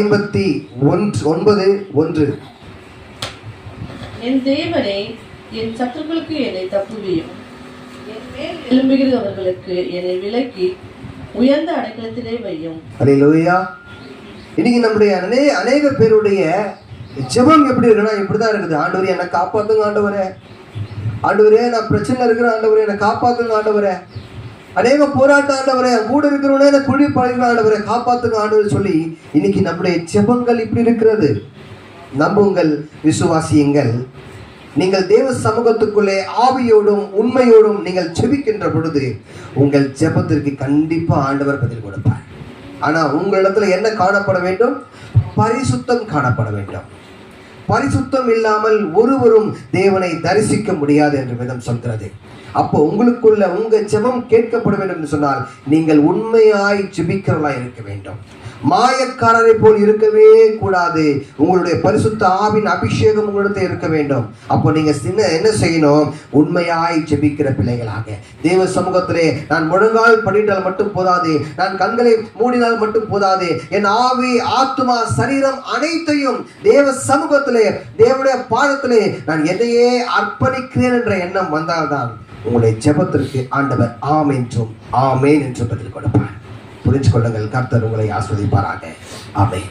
ஐம்பத்தி ஒன்று ஒன்பது ஒன்று. என் தேவனே என் சத்துருக்களுக்கு என்னை தப்புவியும். என் மேல் எழும்புகிறவர்களுக்கு என்னை விலக்கி உயர்ந்த அடைக்கலத்திலே வையும். அல்லேலூயா இன்னைக்கு நம்முடைய அநே அநேக பேருடைய ஜெபம் எப்படி இருக்குன்னா இப்படிதான் இருக்குது. ஆண்டவரே என்னை காப்பாத்துங்க ஆண்டவரே. ஆண்டவரே நான் பிரச்சனை இருக்கிற ஆண்டவரே என்னை காப்பாத்துங்க ஆண்டவரே. அநேக போராட்ட ஆண்டவரை கூட இருக்கிறவனே என்னை குழி பழகிற ஆண்டவரை காப்பாத்துங்க ஆண்டவர் சொல்லி இன்னைக்கு நம்முடைய ஜெபங்கள் இப்படி இருக்கிறது. நம்புங்கள் விசுவாசியுங்கள். நீங்கள் தேவ சமூகத்துக்குள்ளே ஆவியோடும் உண்மையோடும் நீங்கள் செபிக்கின்ற பொழுது உங்கள் ஜெபத்திற்கு கண்டிப்பாக ஆண்டவர் பதில் கொடுப்பார். ஆனால் உங்களிடத்துல என்ன காணப்பட வேண்டும்? பரிசுத்தம் காணப்பட வேண்டும். பரிசுத்தம் இல்லாமல் ஒருவரும் தேவனை தரிசிக்க முடியாது என்று விதம் சொல்கிறது. அப்போ உங்களுக்குள்ள உங்க ஜெபம் கேட்கப்பட வேண்டும் என்று சொன்னால் நீங்கள் உண்மையாய் ஜெபிக்கிறவர்களாய் இருக்க வேண்டும். மாயக்காரரை போல் இருக்கவே கூடாது. உங்களுடைய பரிசுத்த ஆவின் அபிஷேகம் உங்களிடத்தில் இருக்க வேண்டும். அப்போ நீங்க சின்ன என்ன செய்யணும்? உண்மையாய் ஜெபிக்கிற பிள்ளைகளாக. தேவ சமூகத்திலே நான் முழங்கால் படித்தால் மட்டும் போதாது. நான் கண்களை மூடினால் மட்டும் போதாது. என் ஆவி ஆத்மா சரீரம் அனைத்தையும் தேவ சமூகத்திலே தேவனுடைய பாதத்திலே நான் எதையே அர்ப்பணிக்கிறேன் என்ற எண்ணம் வந்தால்தான் உங்களுடைய ஜெபத்திற்கு ஆண்டவர் ஆம் என்றும் ஆமேன் என்றும் பதில் கொடுப்பார். புரிஞ்சு கொள்ளுங்கள். கர்த்தர் உங்களை ஆஸ்வதிப்பாராக. ஆமென்.